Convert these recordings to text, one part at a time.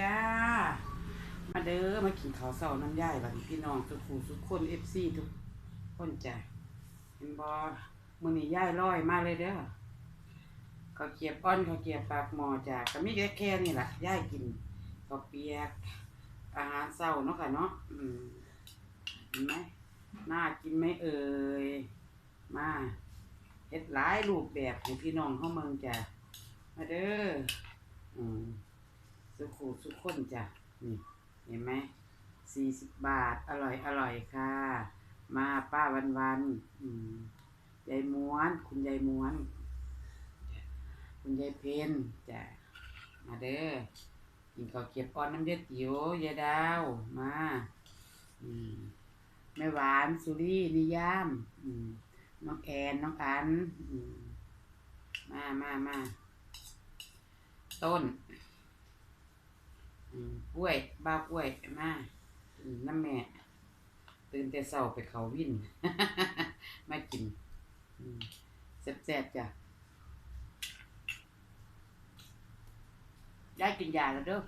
จ้า มาเด้อมากินข้าวเช้าน้ำย่ายบัดนี้พี่น้องทุกคู่ทุกคน FC ทุกคนจ้ะเห็นบ่มื้อนี้ย่ายร้อยมากเลยเด้อข้าวเกียบอ้อนข้าวเกียบปากหม้อจ้ะก็มีแค่แค่นี่แหละย่ายกินข้าวเปียก อาหารเช้าเนาะค่ะเนาะอืมเห็นไหมน่ากินไหมเอ่ยมาเฮ็ดหลายรูปแบบให้พี่น้องเฮาเมืองจ้ะมาเด้ออืม สุขูสุขคนจ้ะนี่เห็นไหมสี่สิบบาท อร่อยอร่อยค่ะ มาป้าวันวันๆอืมยายม้วน คุณยายม้วนจ้ะคุณยายเพนจ้ะมาเด้อกินข้าวเกรียบอ่อนน้ำเด็ดจิ๋วยายดาวมาอืมแม่หวานสุรีนิยามอืมน้องแอนน้องอันอืมมามามาต้นอืม กล้วยบ้ากล้วยมาน้ำแม่ ตื่นแต่เช้าไปเขาวิ่น มากินแซ่บๆจ้ะได้กินยาแล้วเด้อ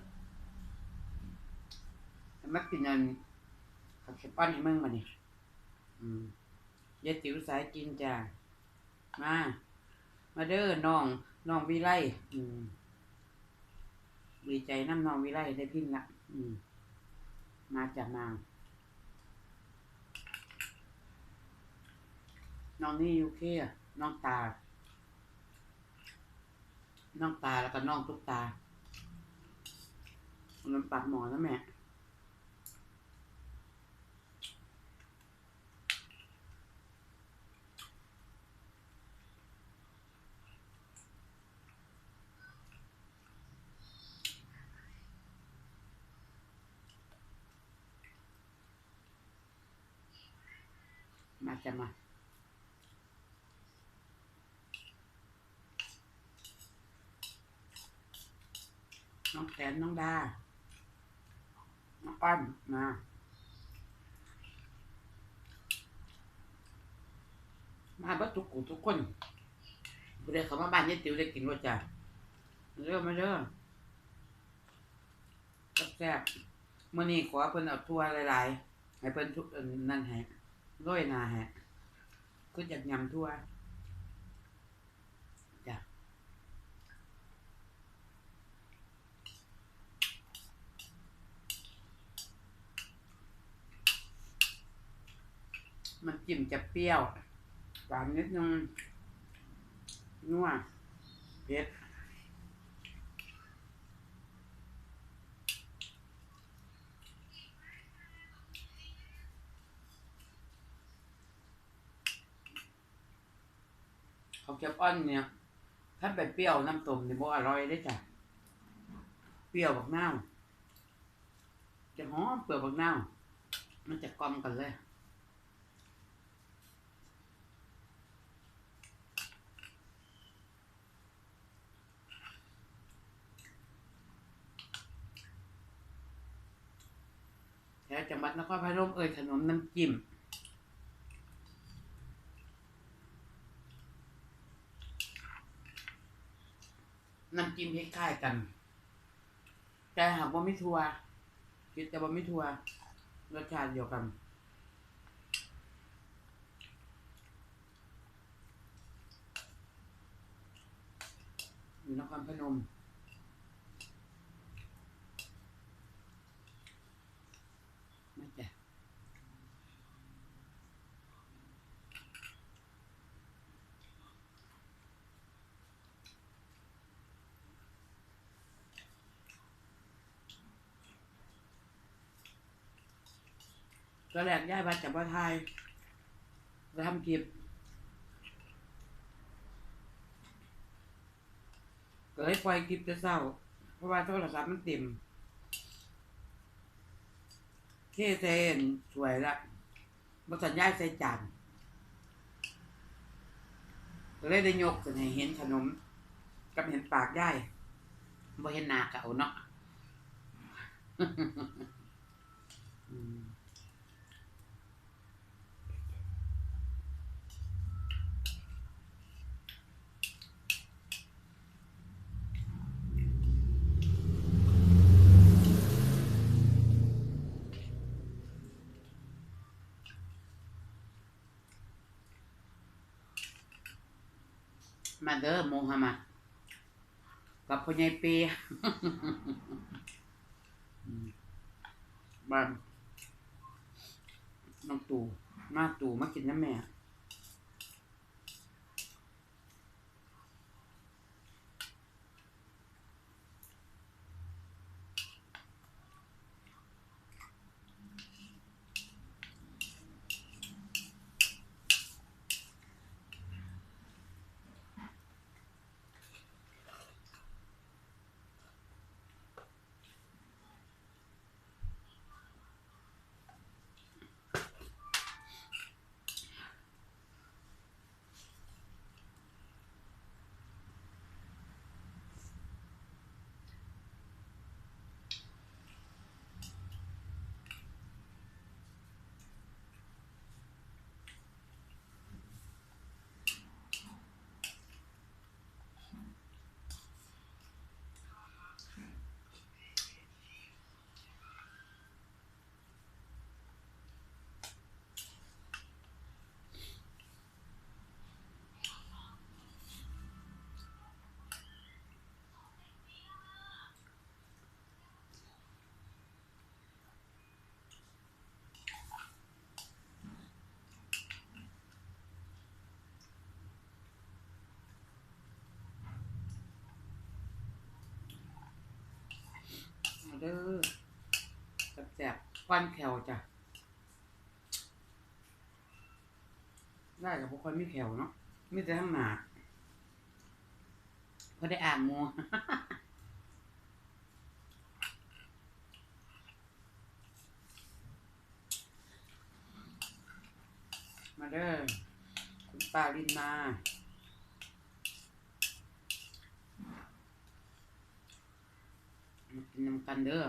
มากินอันขับเข็ปั้นให้มึงมาเนี่อืมยายติ๋วสายกินจ้ะมา มาเด้อน้อง น้องวิไลอืม ดีใจน้ำนองวิไลได้พิมพ์ละอืม มาจากนางน้องนี่ยูเคอะน้องตา น้องตาแล้วก็น้องตุ๊กตามันปากหมอนะแม่ มาจะมาน้องแขนน้องดา น้องอ้อนมามาบัดทุกกูทุกคนบ่ได้เขามาบ้านยายติ๋วได้กินว่าจ้ะมาเด้อมาเด้อแซ่บๆมื้อนี้ขอเพิ่นเอาทั่วหลายๆ ให้เพิ่นทุกอันนั่นให้ โรยหนาให้คืออยากยำทั่วจ้ะมันจิ้มจะเปรี้ยว หวานนิดนึงนัวเผ็ด เขาวเก็บอ้อนเนี่ยถ้าไปเปรี้ยวน้ำต้มนี่บ่อร่อยได้จ้ะเปรี้ยวบักนาวจะหอมเปลือกบักนาวมันจะกลมกันเลยแถวจังหวัดนครพนมเอ่ยขนมน้ำจิ้ม น้ำจิ้มคล้ายๆกัน แต่หากว่าไม่ทัวคิดแต่ว่าไม่ทัวรสชาติเดียวกันนครพนม ก็แรกย้ายมาจากบ้านไทยไปทำคลิปก็ให้ปล่อยคลิปจะเศร้า เพราะว่าโทรศัพท์มันเต็มเคเซนสวยละบริษัทย้าใส่จานก็เลยได้ยกขึ้นให้เห็นขนม กับเห็นปากย้ายบ่เห็นหน้าเก่าเนาะอื มาเด้อโมฮัมหมัดกับพ่อใหญ่เปียบ้านน้องตู่มาตู่มากินน้ำแม่ มาเด้อแซ่บๆควันแขวจ้ะได้กับพวกคนไม่แขวเนาะไมแต่ได้ทั้งหนาก็ได้อ่านมัวมาเด้อคุณปาลินนามากินน้ำกันเด้อ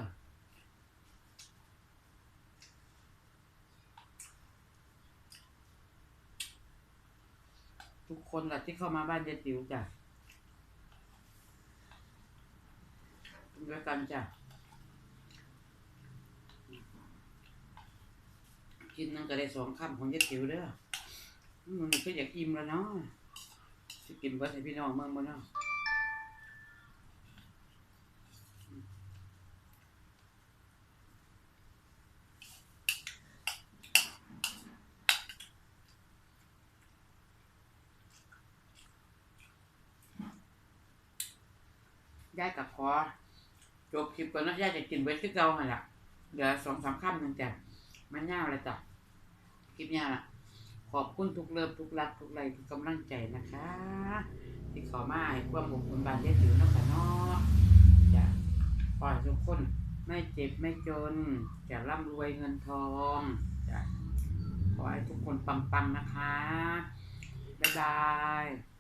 ทุกคนแหละที่เข้ามาบ้านยายติ๋วจ้ะด้วยกันจ้ะ กินนั่งก็ได้สองคำของยายติ๋วเด้อมันก็อยากอิ่มแล้วเนาะจะกินเบิดให้พี่น้องเมืองบ่เนาะ ยายกับขอจบคลิปก่อนนะยายจะกินเบิดคือเก่าหั่นล่ะเหลือสองสามคำหนึงจ้ะมันยาวแล้วจ้ะคลิปยาวล่ะขอบคุณทุกเลิฟทุกรักทุกไลค์ทุกกำลังใจนะคะ ที่ขอมาให้ความอบอุ่นบานเยติ๋วเนะคะเนาะจะขอให้ทุกคนไม่เจ็บไม่จนจะร่ำรวยเงินทองจะขอให้ทุกคนปังๆนะคะ บ๊ายบาย